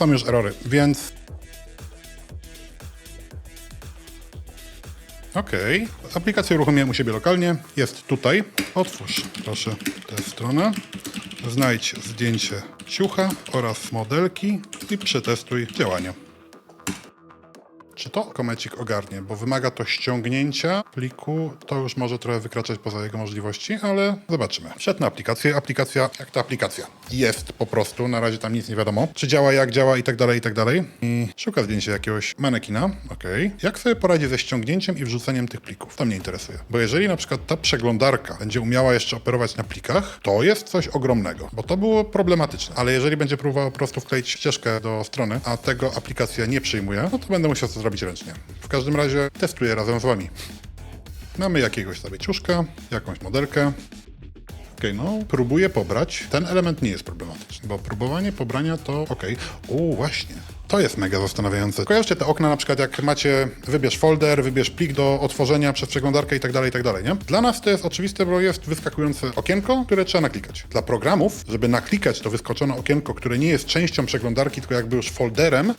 są już erory, więc... Okej, aplikację uruchomiłem u siebie lokalnie, jest tutaj. Otwórz proszę tę stronę, znajdź zdjęcie ciucha oraz modelki i przetestuj działanie. Czy to komecik ogarnie, bo wymaga to ściągnięcia pliku, to już może trochę wykraczać poza jego możliwości, ale zobaczymy. Wszedł na aplikację, aplikacja, jak ta aplikacja jest po prostu, na razie tam nic nie wiadomo, czy działa, jak działa i tak dalej, i tak dalej. I szuka zdjęcia jakiegoś manekina, okej. Jak sobie poradzi ze ściągnięciem i wrzuceniem tych plików? To mnie interesuje. Bo jeżeli na przykład ta przeglądarka będzie umiała jeszcze operować na plikach, to jest coś ogromnego, bo to było problematyczne. Ale jeżeli będzie próbowała po prostu wkleić ścieżkę do strony, a tego aplikacja nie przyjmuje, no to będę musiał to zrobić ręcznie. W każdym razie testuję razem z wami. Mamy jakiegoś sobie ciuszka, jakąś modelkę. Okej, no próbuję pobrać. Ten element nie jest problematyczny, bo próbowanie pobrania to okej. O, właśnie. To jest mega zastanawiające. Kojarzcie te okna na przykład jak macie, wybierz folder, wybierz plik do otworzenia przez przeglądarkę i tak dalej, i tak dalej, nie? Dla nas to jest oczywiste, bo jest wyskakujące okienko, które trzeba naklikać. Dla programów, żeby naklikać to wyskoczone okienko, które nie jest częścią przeglądarki, tylko jakby już folderem,